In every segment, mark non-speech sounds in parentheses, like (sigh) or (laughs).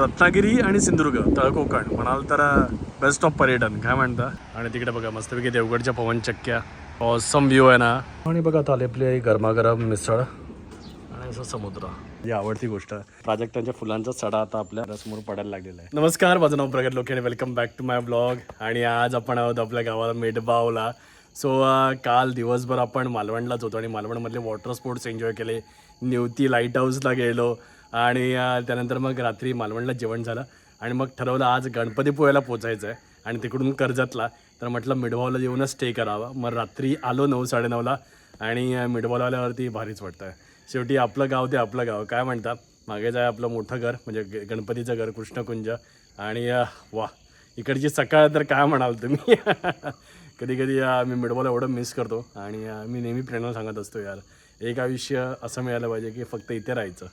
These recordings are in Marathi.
रत्नागिरी आणि सिंधुदुर्ग तळ कोकण म्हणाल तर बेस्ट ऑफ पर्यटन काय म्हणता? आणि तिकडे बघा मस्तपैकी देवगडच्या पवन चक्क्या. ऑसम व्ह्यू आहे ना? आणि बघा आपली गरमागरम मिसळ. आणि असं समुद्र. ही आवडती गोष्ट. प्राजक्तांच्या फुलांचा सडा आता आपल्यासमोर पडायला लागलेला आहे. नमस्कार माझं नाव Pragat Loke welcome back to my blog आणि आज आपण आहोत आपल्या गावाला मेडबावला सो काल दिवसभर आपण मालवणलाच होतो आणि मालवणमधले वॉटर स्पोर्ट्स एन्जॉय केले. नेवती लाइट हाऊसला गेलो. आणि त्यानंतर मग रात्री मालवणला जेवण झालं. आणि मग ठरवलं आज गणपतीपुळ्याला पोचायचं आहे आणि तिकडून कर्जतला. तर म्हटलं मिडवावला येऊनच स्टे करावा. मग रात्री आलो नऊ साडेनऊला. आणि अं, आल्यावरती भारीच वाटतं आहे शेवटी आपलं गाव ते आपलं गाव. काय म्हणतात मागेच आहे आपलं मोठं घर म्हणजे ग- गणपतीचं घर कृष्णकुंज. आणि वा इकडची सकाळ तर काय म्हणाल तुम्ही? (laughs) कधी कधी मी मिडवाला एवढं मिस करतो. आणि मी नेहमी प्रेरणा सांगत असतो यार एक आयुष्य असं मिळालं पाहिजे की फक्त इथे राहायचं.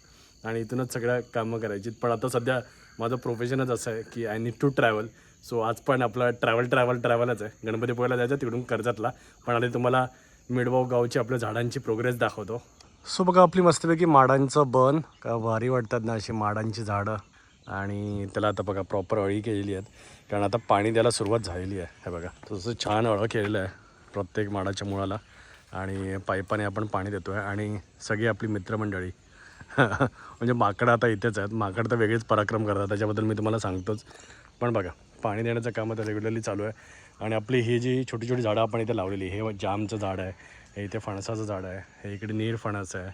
आणि इथूनच सगळ्या कामं करायची. पण आता सध्या माझं प्रोफेशनच असं आहे की I need to travel so आज पण आपलं ट्रॅव्हल ट्रॅव्हल ट्रॅव्हलच आहे. गणपतीपुळ्याला जायचं तिकडून कर्जतला. पण आधी तुम्हाला मिडबाव गावची आपल्या झाडांची प्रोग्रेस दाखवतो. सो बघा आपली मस्तपैकी माडांचं बन. का भारी वाटतात ना अशी माडांची झाडं. आणि त्याला आता बघा प्रॉपर अळी केलेली आहेत. कारण आता पाणी द्यायला सुरुवात झालेली आहे. हे बघा तसं छान अळं केलेलं आहे प्रत्येक माडाच्या मुळाला. आणि पाईपाने आपण पाणी देतो आहे आणि सगळी आपली मित्रमंडळी म्हणजे माकडं आता इथेच आहेत. माकड तर वेगळेच पराक्रम करतात त्याच्याबद्दल मी तुम्हाला सांगतोच. पण बघा पाणी देण्याचं काम आता रेग्युलरली चालू आहे. आणि आपली ही जी छोटी छोटी झाडं आपण इथे लावलेली हे जामचं झाड आहे हे इथे फणसाचं झाड आहे हे इकडे नीर फणस आहे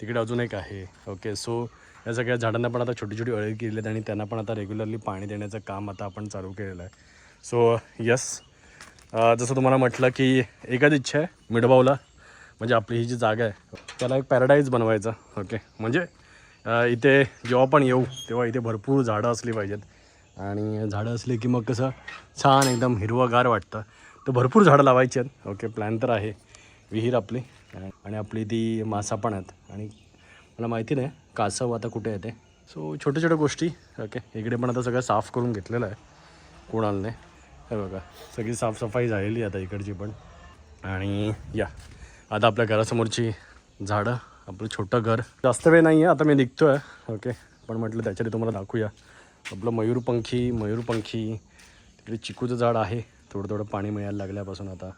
तिकडे अजून एक आहे. ओके सो या सगळ्या झाडांना पण आता छोटी छोटी अळी केली आहेत आणि त्यांना पण आता रेग्युलरली पाणी देण्याचं काम आता आपण चालू केलेलं आहे. सो यस जसं तुम्हाला म्हटलं की एकच इच्छा आहे मिडबावला म्हणजे आपली ही जी जागा आहे त्याला एक पॅराडाईज बनवायचा. ओके म्हणजे इथे जेव्हा पण येऊ तेव्हा इथे भरपूर झाडं असली पाहिजेत. आणि झाडं असली की मग कसं छान एकदम हिरवंगार वाटतं. तर भरपूर झाडं लावायची आहेत. ओके प्लॅन तर आहे. विहीर आपली. आणि आपली ती मासा पण आहेत. आणि मला माहिती नाही कासव आता कुठे येते सो छोट्या छोट्या गोष्टी. ओके इकडे पण आता सगळं साफ करून घेतलेलं आहे. कुणालने हे बघा सगळी साफसफाई झालेली आहे आता इकडची पण. आणि या. आता आपल्या घरासमोरची झाडं आपलं छोटं घर. जास्त वेळ नाही आहे आता मी निघतो आहे ओके. पण म्हटलं त्याच्यात तुम्हाला दाखवूया. आपलं मयूरपंखी मयूरपंखी तिकडे चिकूचं झाड आहे. थोडं थोडं पाणी मिळायला लागल्यापासून आता.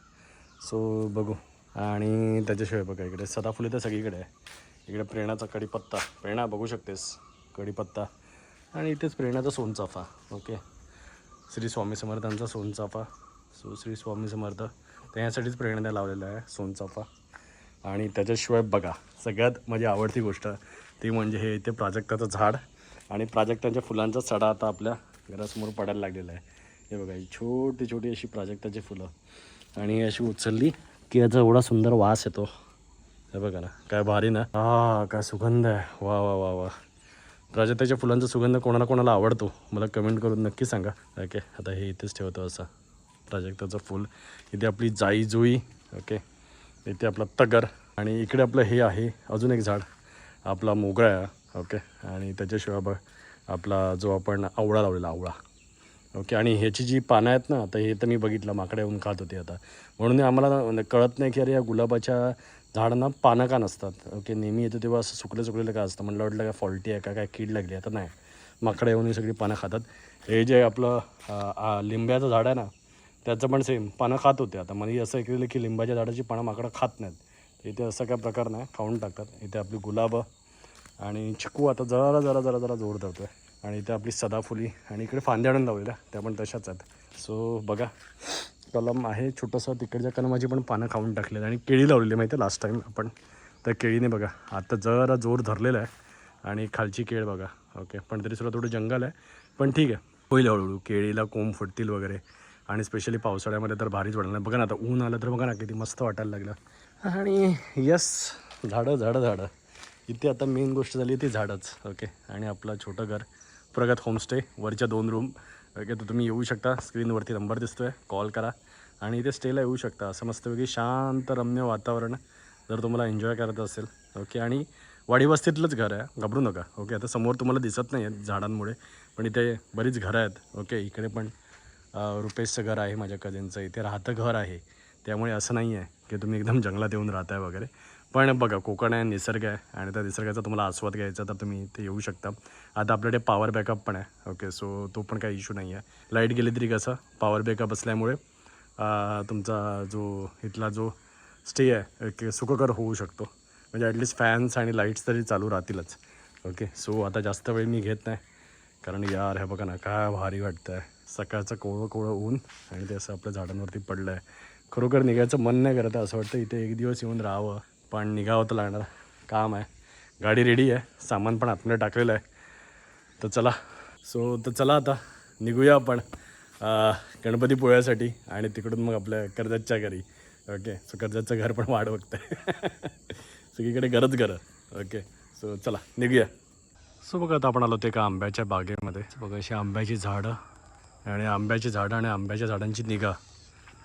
सो बघू. आणि त्याच्याशिवाय बघा इकडे सदाफुली तर सगळीकडे आहे. इकडे प्रेरणाचा कडीपत्ता प्रेरणा बघू शकतेस. कडीपत्ता आणि इथेच प्रेरणाचा सोनचाफा. ओके. श्री स्वामी समर्थांचा सोनचाफा. सो श्री स्वामी समर्थ. त्याच्यासाठीच प्रेरणा लावलेला आहे सोनचाफा. आणि त्याच्याशिवाय बघा सगळ्यात माझी आवडती गोष्ट ती म्हणजे हे इथे प्राजक्ताचं झाड आणि प्राजक्तांच्या फुलांचा सडा आता आपल्या घरासमोर पडायला लागलेला आहे. हे बघा ही छोटी छोटी अशी प्राजक्ताची फुलं. आणि अशी उचलली की याचा एवढा सुंदर वास येतो. हे बघा ना काय भारी ना? हा काय सुगंध आहे. वा वा वा वा. प्राजक्ताच्या फुलांचा सुगंध कोणाला कोणाला आवडतो मला कमेंट करून नक्की सांगा. ओके आता हे इथेच ठेवतो असा प्राजक्ताचं फुल. इथे आपली जाई जुई ओके. इथे आपला तगर आणि इकडे आपलं हे आहे अजून एक झाड आपला मोगळा ओके? आणि त्याच्याशिवाय बघ आपला जो आपण आवळा लावलेला आवळा ओके? आणि ह्याची जी पानं आहेत ना आता हे तर मी बघितलं माकडे येऊन खात होते आता. म्हणून आम्हाला म्हणजे कळत नाही की अरे या गुलाबाच्या झाडांना पानं का नसतात ओके? नेहमी येतो तेव्हा असं सुकलं सुकलेलं का असतं? म्हणलं वाटलं काय फॉल्टी आहे का काय कीड लागली आता नाही. माकडे येऊन ही सगळी पानं खातात. हे जे आपलं लिंब्याचं झाड आहे ना त्याचं पण सेम पानं खात होते आता. मला असं ऐकलेलं की लिंबाच्या झाडाची पानं माकडं खात नाहीत. तर इथे असं काय प्रकार नाही. खाऊन टाकतात. इथे आपली गुलाबं आणि चिकू आता जरा जरा जरा जरा जोर धरतो आहे आणि इथे आपली सदाफुली आणि इकडे फांद्या आणून लावलेल्या. त्या पण तशाच आहेत. सो बघा. कलम आहे छोटंसं. तिकडच्या कलमाची पण पानं खाऊन टाकलेली आणि केळी लावलेली माहिती आहे लास्ट टाईम आपण. त्या केळीने बघा. आता जरा जोर धरलेला आहे. आणि खालची केळ बघा. ओके पण तरीसुद्धा थोडं जंगल आहे. पण ठीक आहे. होईल हळूहळू. केळीला कोंब फुटतील वगैरे. आणि स्पेशली पावसाळ्यामध्ये तर भारीच वाढलं. बघा ना आता ऊन आलं तर बघा ना किती मस्त वाटायला लागलं. आणि यस झाडं झाडं झाडं. इथे आता मेन गोष्ट झाली ती झाडंच ओके आणि आपलं छोटं घर प्रगत होमस्टे वरच्या दोन रूम ओके तर तुम्ही येऊ शकता. स्क्रीनवरती नंबर दिसतो आहे कॉल करा. आणि इथे स्टेला येऊ शकता. असं मस्तपैकी शांत रम्य वातावरण जर तुम्हाला एन्जॉय करायचं असेल. ओके आणि वाडी वस्तीतलंच घर आहे. घाबरू नका. ओके आता समोर तुम्हाला दिसत नाही आहेत झाडांमुळे पण इथे बरीच घरं आहेत. ओके इकडे पण रुपेशचं घर आहे माझ्या कझिनचं इथे राहतं घर आहे. त्यामुळे असं नाही आहे की तुम्ही एकदम जंगलात येऊन राहताय वगैरे. पण बघा कोकण आहे निसर्ग आहे आणि त्या निसर्गाचा तुम्हाला आस्वाद घ्यायचा तर तुम्ही इथे येऊ शकता. आता आपल्याकडे पॉवर बॅकअप पण आहे. ओके सो तो पण काही इशू नाही आहे लाइट गेली तरी कसं? पॉवर बॅकअप असल्यामुळे तुमचा जो इथला जो स्टे आहे ओके सुखकर होऊ शकतो. म्हणजे ॲटलीस्ट फॅन्स आणि लाईट्स तरी चालू राहतीलच. ओके सो आता जास्त वेळ मी घेत नाही. कारण यार हे बघा ना काय भारी वाटतं आहे सकाळचं कोवळं कोवळं ऊन आणि ते असं आपल्या झाडांवरती पडलं आहे खरोखर निघायचं मन नाही करत असं वाटतं इथे एक दिवस येऊन राहावं. पण निघावं तर लागणार. काम आहे. गाडी रेडी आहे. सामान पण आतमध्ये टाकलेलं आहे. तर चला. सो तर चला आता. निघूया आपण गणपती पोळ्यासाठी आणि तिकडून मग आपल्या कर्जतच्या घरी. ओके? सो कर्जतचं घर पण वाढ बघतंय. सगळीकडे गरज गरज ओके? सो चला. निघूया. सो बघा आता आपण आलो ते एका आंब्याच्या बागेमध्ये. बघा अशी आंब्याची झाडं. आणि आंब्याची झाडं आणि आंब्याच्या झाडांची निगा.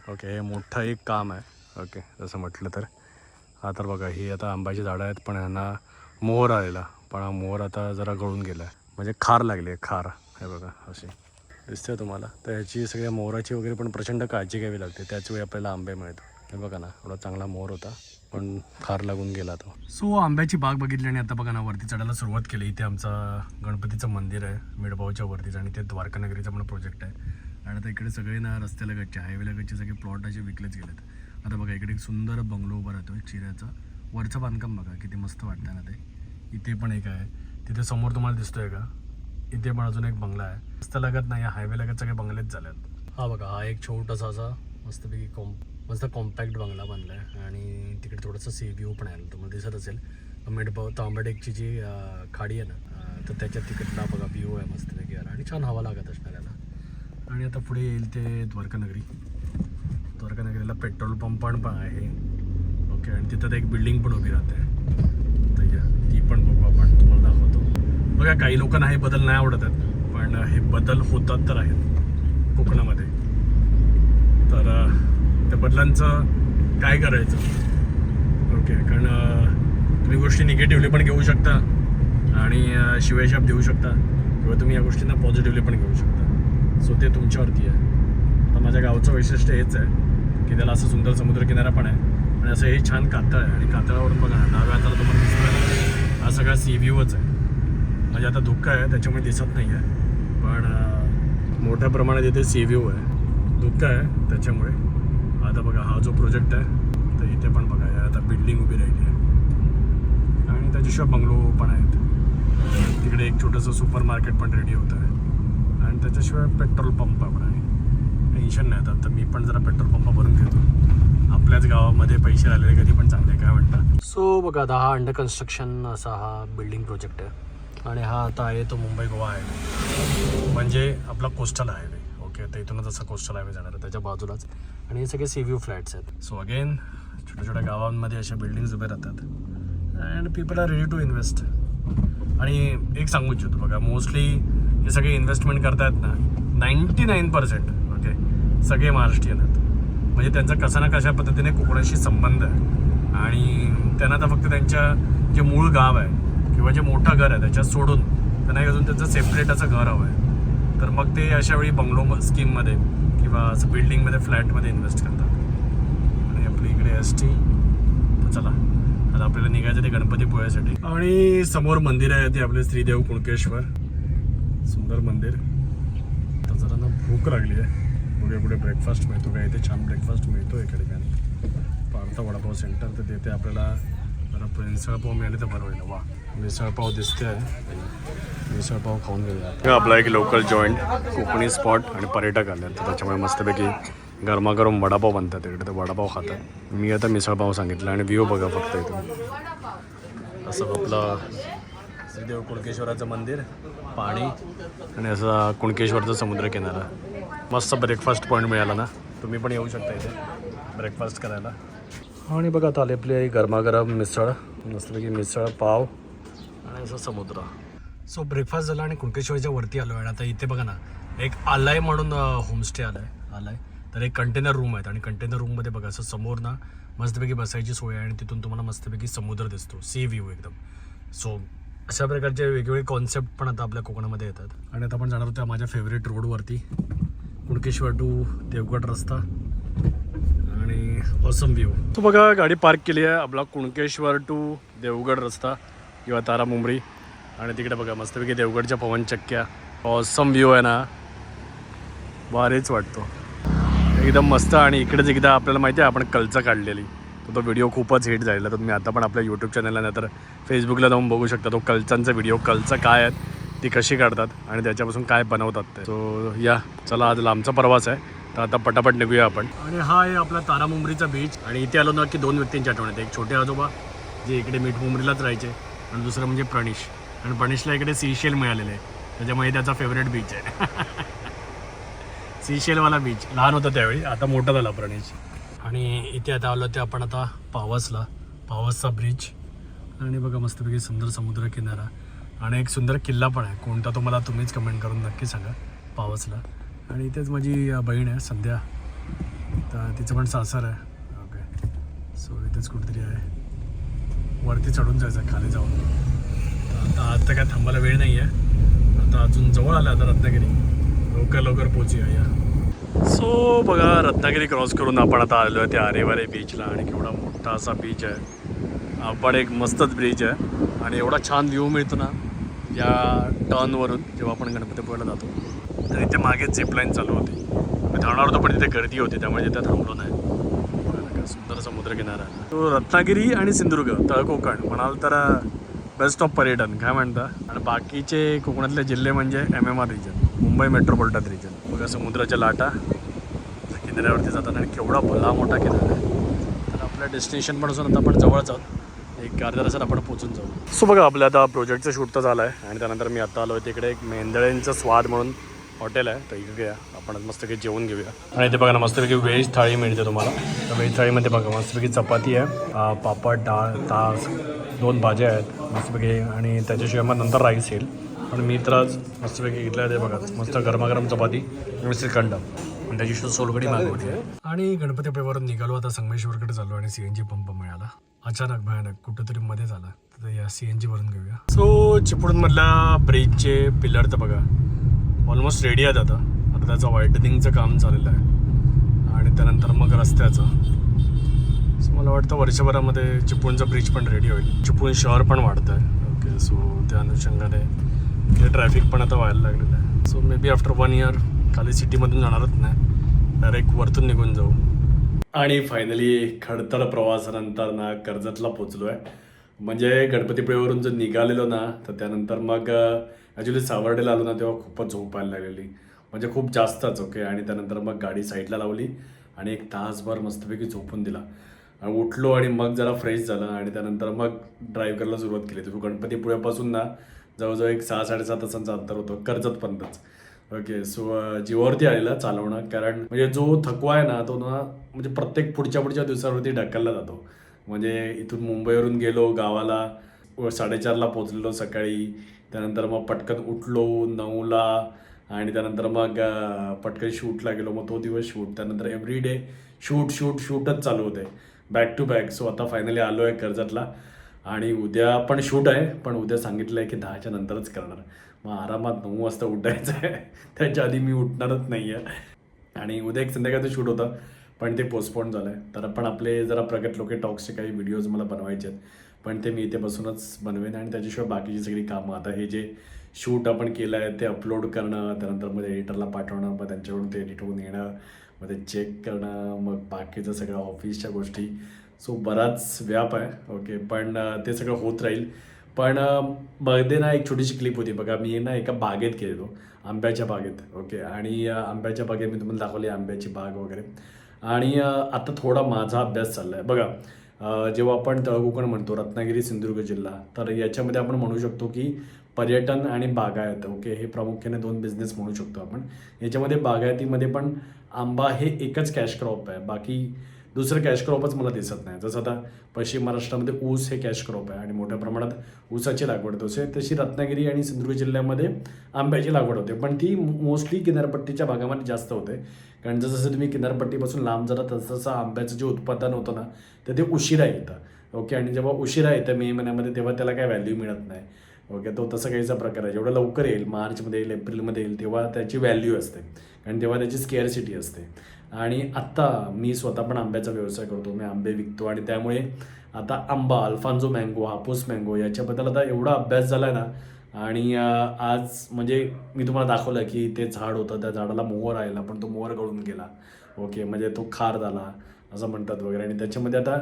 ओके हे मोठं एक काम आहे. ओके जसं म्हटलं तर. हा तर बघा ही आता आंब्याची झाडं आहेत पण ह्यांना मोहर आलेला. पण हा मोहर आता जरा गळून गेला आहे म्हणजे खार लागली आहे खार. हे बघा अशी. दिसते तुम्हाला? तर ह्याची सगळ्या मोहराची वगैरे पण प्रचंड काळजी घ्यावी लागते. त्याच वेळी आपल्याला आंबे मिळतो हे बघा ना एवढा चांगला मोहर होता. पण फार लागून गेला तो. सो आंब्याची बाग बघितली आणि आता बघा ना वरती चढायला सुरुवात केली. इथे आमचा गणपतीचं मंदिर आहे मिडभाऊच्या वरतीच आणि ते द्वारकानगरीचा पण प्रोजेक्ट आहे. आणि आता इकडे सगळे ना रस्त्याला गच्चे हायवेला गच्चे सगळे प्लॉट असे विकलेच गेलेत. आता बघा इकडे एक सुंदर बंगलो उभा राहतो चिऱ्याचा. वरचं बांधकाम बघा किती मस्त वाटतं ना ते. इथे पण एक आहे. तिथे समोर तुम्हाला दिसतोय का? इथे पण अजून एक बंगला आहे. रस्ता लागत नाही हायवे लागत सगळे बंगलेच झालेत हा बघा हा एक छोटासा असा मस्तपैकी कॉम मस्त कॉम्पॅक्ट बंगला बनला आहे आणि तिकडे थोडंसं सी व्ह्यू पण आहे तुम्हाला दिसत असेल. मेडभाव तांबडेकची जी खाडी आहे ना तर त्याच्या तिकडला बघा व्ह्यू आहे मस्तपैकी याला आणि छान हवा लागत असणार याला. आणि आता पुढे येईल ते द्वारकानगरी. द्वारकानगरीला पेट्रोल पंप पण आहे. ओके आणि तिथं एक बिल्डिंग पण उभी राहते. तर या ती पण बघू आपण तुम्हाला दाखवतो. बघा काही लोकांना हे बदल नाही आवडत आहेत पण हे बदल होतात तर आहेत कोकणामध्ये. तर बदलांचं काय करायचं? ओके कारण तुम्ही गोष्टी निगेटिव्हली पण घेऊ शकता आणि अं, शिवायशाप देऊ शकता किंवा तुम्ही या गोष्टींना पॉझिटिव्हली पण घेऊ शकता. सो ते तुमच्यावरती आहे. आता माझ्या गावचं वैशिष्ट्य हेच आहे की त्याला असं सुंदर समुद्रकिनारा पण आहे आणि असं हे छान कातळ आहे आणि कातळावरून बघा डाव्या हाताला तुम्हाला दिसतोय. हा सगळा सी व्ह्यूच आहे. म्हणजे आता धुक्क आहे त्याच्यामुळे दिसत नाही आहे पण मोठ्या प्रमाणात इथे सी व्ह्यू आहे. धुक्क आहे त्याच्यामुळे. आता बघा हा जो प्रोजेक्ट आहे तर इथे पण बघा आता बिल्डिंग उभी राहिली आहे. आणि त्याच्याशिवाय बंगलो पण आहेत. तिकडे एक छोटंसं सुपर मार्केट पण रेडी होतं आहे. आणि त्याच्याशिवाय पेट्रोल पंप पण आहे. टेन्शन नाही आता तर मी पण जरा पेट्रोल पंप भरून घेतो. आपल्याच गावामध्ये पैसे आलेले कधी पण चांगले काय म्हणतात सो बघा आता हा अंडर कन्स्ट्रक्शन असा हा बिल्डिंग प्रोजेक्ट आहे. आणि हा आता आहे तो मुंबई गोवा हायवे म्हणजे आपला कोस्टल हायवे ओके तर इथूनच असा कोस्टल हायवे जाणार आहे त्याच्या बाजूलाच. आणि हे सगळे सी व्ह्यू फ्लॅट्स आहेत. सो अगेन छोट्या छोट्या गावांमध्ये अशा बिल्डिंग्स उभे राहतात. And people are ready to invest आणि एक सांगू इच्छितो बघा मोस्टली हे सगळे इन्व्हेस्टमेंट करतायत ना नाईन्टी नाईन पर्सेंट ओके सगळे महाराष्ट्रीयन आहेत. म्हणजे त्यांचा कसा ना कशा पद्धतीने कोकणाशी संबंध आहे. आणि त्यांना आता फक्त त्यांच्या जे मूळ गाव आहे किंवा जे मोठं घर आहे त्याच्यात सोडून त्यांना अजून त्यांचं सेपरेट असं घर हवं आहे. तर मग ते अशा वेळी बंगलो स्कीममध्ये किंवा असं बिल्डिंगमध्ये फ्लॅटमध्ये इन्व्हेस्ट करतात. आणि आपली इकडे एस टी तर चला. आता आपल्याला निघायचं ते गणपतीपुळ्यासाठी आणि समोर मंदिर आहे ते आपले श्रीदेव कुणकेश्वर. सुंदर मंदिर. तर जरा ना भूक लागली आहे. पुढे पुढे ब्रेकफास्ट मिळतो का? इथे छान ब्रेकफास्ट मिळतो एका ठिकाणी. पार्थ वडापाव सेंटर तर तिथे आपल्याला जरा मिसळपाव मिळाले तर बरं होईल. वा मिसळपाव दिसते आहे मिसळपाव खाऊन घेऊया आपला एक लोकल जॉईंट कोकणी स्पॉट आणि पर्यटक आले तर त्याच्यामुळे मस्तपैकी गरमागरम वडापाव बनतात इकडे. तर वडापाव खातात. मी आता मिसळपाव सांगितलं आणि व्ह्यू बघा फक्त इथून. असं आपलं श्रीदेव कुणकेश्वराचं मंदिर पाणी आणि असा कुणकेश्वरचा समुद्र किनारा मस्त ब्रेकफास्ट पॉईंट मिळाला ना? तुम्ही पण येऊ शकता इथे ब्रेकफास्ट करायला. आणि बघा आता आले आपली गरमागरम मिसळ. मस्तपैकी मिसळ पाव आणि असं समुद्र. सो ब्रेकफास्ट झाला आणि कुणकेश्वरच्या वरती आलो आहे आणि आता इथे बघा ना एक आलाय म्हणून होमस्टे आलाय. आलाय. तर एक कंटेनर रूम आहेत. आणि कंटेनर रूममध्ये बघा असं समोर ना मस्तपैकी बसायची सोय आहे आणि तिथून तुम्हाला मस्तपैकी समुद्र दिसतो. सी व्ह्यू एकदम. सो अशा प्रकारचे वेगवेगळे कॉन्सेप्ट पण आता आपल्या कोकणामध्ये येतात. आणि आता आपण जाणार होत्या माझ्या फेवरेट रोडवरती कुणकेश्वर टू देवगड रस्ता. आणि ऑसम व्ह्यू तो बघा गाडी पार्क केली आहे. आपला कुणकेश्वर टू देवगड रस्ता किंवा तारा मुंबई आणि तिकडे बघा मस्तपैकी देवगडच्या पवन चक्क्या. ऑसम व्ह्यू आहे ना. भारीच वाटतो. एकदम मस्त आणि इकडेच एकदा आपल्याला माहिती आहे आपण कलचं काढलेली. तर तो व्हिडिओ खूपच हिट झालेला तर तुम्ही आता पण आपल्या यूट्यूब चॅनलला नाही तर फेसबुकला जाऊन बघू शकता तो कलचांचा व्हिडिओ कलचं काय आहेत ती कशी काढतात आणि त्याच्यापासून काय बनवतात ते. सो या. चला आज लांबचा प्रवास आहे. तर आता पटापट निघूया आपण. आणि हा आहे आपला तारा मुंबरीचा बीच आणि इथे आलो ना की दोन व्यक्तींची आठवण येते. एक छोटे आजोबा जे इकडे मीठ मुंबरीलाच राहायचे. आणि दुसरं म्हणजे प्रणीश आणि प्रणीशला इकडे सीशेल मिळालेलं आहे. त्याच्यामुळे त्याचा फेवरेट बीच आहे. (laughs) सीशेलवाला बीच लहान होता त्यावेळी. आता मोठा झाला प्रणेश आणि इथे आता आलो ते आपण आता पावसला. पावसचा ब्रिज आणि बघा मस्तपैकी सुंदर समुद्र किनारा. आणि एक सुंदर किल्ला पण आहे. कोणता तो मला तुम्हीच कमेंट करून नक्की सांगा. पावसला. आणि इथेच माझी बहीण आहे संध्या. तर तिचं पण सासर आहे. ओके सो इथेच कुठेतरी आहे. वरती चढून जायचं खाली जाऊन. आता आता काय थांबायला वेळ नाही आहे आता अजून जवळ आलं आता रत्नागिरी. लवकर लवकर पोहोचूया. या सो बघा रत्नागिरी क्रॉस करून आपण आता आलो आहे त्या आरेवारे बीचला आणि केवढा मोठा असा बीच आहे. आपण एक मस्तच ब्रिज आहे आणि एवढा छान व्ह्यू मिळतो ना या टर्नवरून जेव्हा आपण गणपतीपुळ्याला जातो. तर इथे मागेच झिपलाईन चालू होती. मी थांबणार होतो पण तिथे गर्दी होती त्यामुळे तिथे थांबलो नाही. सुंदर समुद्रकिनारा तो रत्नागिरी आणि सिंधुदुर्ग तळकोकण म्हणाल तर बेस्ट ऑफ पर्यटन काय म्हणता? आणि बाकीचे कोकणातले जिल्हे म्हणजे M M R region Mumbai metropolitan region बघा समुद्राच्या लाटा किनाऱ्यावरती जातात आणि केवढा भला मोठा किनारा आहे. तर आपल्या डेस्टिनेशन पण असून आता आपण जवळच आहोत एक अर्ध्या तासात आपण पोचून जाऊ. सो बघा आपल्या आता प्रोजेक्टचं शूट तर झालं आहे आणि त्यानंतर मी आता आलो आहे तिकडे एक मेंदळेंचं स्वाद म्हणून हॉटेल आहे तर इकडे या आपण आज मस्तपैकी जेवण घेऊया. आणि इथे बघा ना मस्तपैकी व्हेज थाळी मिळते तुम्हाला. तर व्हेज थाळीमध्ये बघा मस्तपैकी चपाती आहे पापड डाळ तास दोन भाज्या आहेत मस्तपैकी. आणि त्याच्याशिवाय मग नंतर राईस येईल. पण मी तर आज मस्तपैकी घेतलं आहे ते बघा मस्त गरमागरम चपाती आणि श्रीखंड. आणि त्याची सोलकडी मागवली आहे. आणि गणपतीपुळेवरून निघालो आता संगमेश्वरकडे चाललो आणि सी एन जी पंप मिळाला. अचानक भयानक कुठंतरी मध्ये झाला. तर या सी एन जी वरून घेऊया. सो चिपळूणमधल्या ब्रिजचे पिलर तर बघा. ऑलमोस्ट रेडी आहेत आता. आता त्याचं व्हायटनिंगचं काम चाललेलं आहे. आणि त्यानंतर मग रस्त्याचं. सो मला वाटतं वर्षभरामध्ये चिपळूणचा ब्रिज पण रेडी होईल. चिपळूण शहर पण वाढतं आहे ओके सो त्या अनुषंगाने ते ट्रॅफिक पण आता व्हायला लागलेलं आहे. So maybe after one year खाली सिटीमधून जाणारच नाही. डायरेक्ट वरतून निघून जाऊ. आणि फायनली खडतर प्रवासानंतर ना कर्जतला पोचलो आहे म्हणजे गणपतीपुळेवरून जर निघालेलो ना तर त्यानंतर मग ॲक्च्युली सावर्डेला आलो ना तेव्हा खूपच झोप यायला लागलेली. म्हणजे खूप जास्तच ओके आणि त्यानंतर मग गाडी साईडला लावली आणि एक तासभर मस्तपैकी झोपून दिला. आणि उठलो आणि मग जरा फ्रेश झालं आणि त्यानंतर मग ड्राईव्ह करायला सुरुवात केली. तर गणपतीपुळ्यापासून ना जवळजवळ एक सहा साडेसात तासांचं अंतर होतं कर्जतपर्यंतच. ओके सो जीवावरती आलेला चालवणं. कारण म्हणजे जो थकवा आहे ना तो ना म्हणजे प्रत्येक पुढच्या पुढच्या दिवसावरती ढकलला जातो. म्हणजे इथून मुंबईवरून गेलो गावाला साडेचारला पोचलेलो सकाळी. त्यानंतर मग पटकन उठलो नऊला आणि त्यानंतर मग पटकन शूटला गेलो. मग तो दिवस शूट त्यानंतर एव्हरी डे शूट शूट शूटच चालू होते. बॅक टू बॅक सो आता फायनली आलो आहे कर्जतला. आणि उद्या पण शूट आहे. पण उद्या सांगितलं आहे की दहाच्या नंतरच करणार. मग आरामात नऊ वाजता उठायचं आहे. (laughs) त्याच्या आधी मी उठणारच नाही आहे आणि उद्या एक संध्याकाळचं शूट होतं. पण ते पोस्टपोन झालं आहे तर पण आपले जरा प्रगत लोके टॉक्सचे काही व्हिडिओज मला बनवायचे आहेत. पण ते मी इथे बसूनच बनवेन आणि त्याच्याशिवाय बाकीची सगळी कामं. आता हे जे शूट आपण केलं आहे ते अपलोड करणं त्यानंतर मग एडिटरला पाठवणं मग त्यांच्याकडून ते एडिट होऊन येणं मग ते चेक करणं मग बाकीचं सगळं ऑफिसच्या गोष्टी. सो बराच व्याप आहे. ओके पण ते सगळं होत राहील. पण अं, मध्ये ना एक छोटीशी क्लिप होती. बघा मी ना एका बागेत गेलो आंब्याच्या बागेत. ओके आणि आंब्याच्या बागेत मी तुम्हाला दाखवली आंब्याची बाग वगैरे. आणि आता थोडा माझा अभ्यास चालला आहे बघा जेव्हा आपण तळकोकण म्हणतो रत्नागिरी सिंधुदुर्ग जिल्हा तर याच्यामध्ये आपण म्हणू शकतो की पर्यटन आणि बागायत ओके हे प्रामुख्याने दोन बिझनेस म्हणू शकतो आपण. याच्यामध्ये बागायतीमध्ये पण आंबा हे एकच कॅश क्रॉप आहे. बाकी दुसरं कॅश क्रॉपच मला दिसत नाही. जसं आता पश्चिम महाराष्ट्रामध्ये ऊस हे कॅश क्रॉप आहे आणि मोठ्या प्रमाणात ऊसाची लागवड होते. तशी रत्नागिरी आणि सिंधुदुर्ग जिल्ह्यामध्ये आंब्याची लागवड होते. पण ती मोस्टली किनारपट्टीच्या भागामध्ये जास्त होते. कारण जसं जसं तुम्ही किनारपट्टीपासून लांब जाता तसं तसं आंब्याचं जे उत्पादन होतं ना तर ते उशिरा येतं. ओके? आणि जेव्हा उशिरा येतं मे महिन्यामध्ये तेव्हा त्याला काय व्हॅल्यू मिळत नाही. ओके? तो तसं काहीचा प्रकार आहे. जेवढं लवकर येईल मार्चमध्ये येईल एप्रिलमध्ये येईल तेव्हा त्याची व्हॅल्यू असते. कारण तेव्हा त्याची स्केअरसिटी असते. आणि आत्ता मी स्वतः पण आंब्याचा व्यवसाय करतो मी आंबे विकतो आणि त्यामुळे आता आंबा अल्फान्झो मँगो हापूस मँगो याच्याबद्दल आता एवढा अभ्यास झाला आहे ना आणि आज म्हणजे मी तुम्हाला दाखवलं की ते झाड होतं त्या झाडाला मोहर राहिला पण तो मोहर गळून गेला. ओके म्हणजे तो खार झाला असं म्हणतात वगैरे. आणि त्याच्यामध्ये आता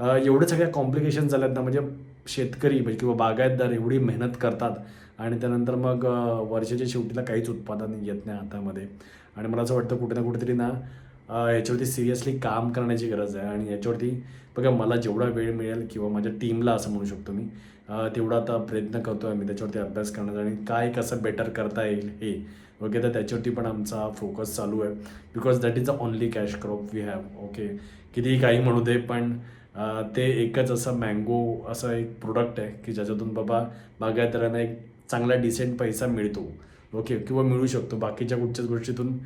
एवढं एवढे सगळ्या कॉम्प्लिकेशन झाल्यात ना म्हणजे शेतकरी म्हणजे किंवा बागायतदार एवढी मेहनत करतात आणि त्यानंतर मग वर्षाच्या शेवटीला काहीच उत्पादन येत नाही हातामध्ये. आणि मला असं वाटतं कुठे ना कुठेतरी ना याच्यावरती सिरियसली काम करण्याची गरज आहे. आणि याच्यावरती बघा मला जेवढा वेळ मिळेल किंवा माझ्या टीमला असं म्हणू शकतो मी तेवढा आता प्रयत्न करतो आहे मी त्याच्यावरती अभ्यास करण्याचा आणि काय कसं बेटर करता येईल हे. ओके तर त्याच्यावरती पण आमचा फोकस चालू आहे. Because that is the only cash crop we have okay कितीही काही म्हणू दे पण ते एकच असं मँगो असं एक प्रोडक्ट आहे की ज्याच्यातून बाबा बागायतदारांना एक चांगला डिसेंट पैसा मिळतो. ओके किंवा मिळू शकतो. बाकीच्या कुठच्याच गोष्टीतून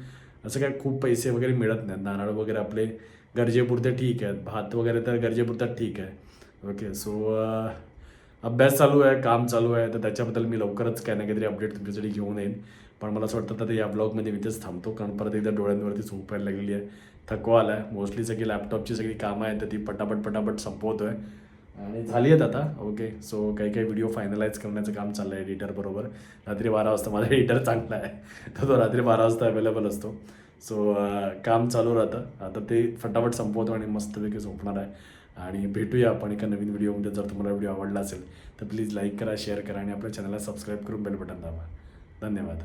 असं काय खूप पैसे वगैरे मिळत नाहीत. नारळ वगैरे आपले गरजेपुरते ठीक आहेत. भात वगैरे तर गरजेपुरता ठीक आहे. ओके सो अभ्यास चालू आहे काम चालू आहे. तर त्याच्याबद्दल मी लवकरच काही ना काहीतरी अपडेट तुमच्यासाठी घेऊन येईन. पण मला असं वाटतं आता या ब्लॉगमध्ये मी तेच थांबतो. कारण परत एकदा डोळ्यांवरती झोप यायला लागलेली आहे. थकवा आला आहे मोस्टली सगळी लॅपटॉपची सगळी कामं आहेत. तर ती पटापट पटापट संपवतो आहे आणि झाली आहेत आता. ओके सो काही काही व्हिडिओ फायनलाइज करण्याचं काम चाललं आहे एडिटरबरोबर रात्री बारा वाजता माझा एडिटर चांगला आहे. तर तो रात्री बारा वाजता अवेलेबल असतो. सो काम चालू राहतं. आता ते फटाफट संपवतो आणि मस्तपैकी झोपणार आहे. आणि भेटूया आपण एका नवीन व्हिडिओमध्ये जर तुम्हाला व्हिडिओ आवडला असेल तर प्लीज लाईक करा शेअर करा आणि आपल्या चॅनलला सबस्क्राईब करून बेल बटन दाबा. धन्यवाद.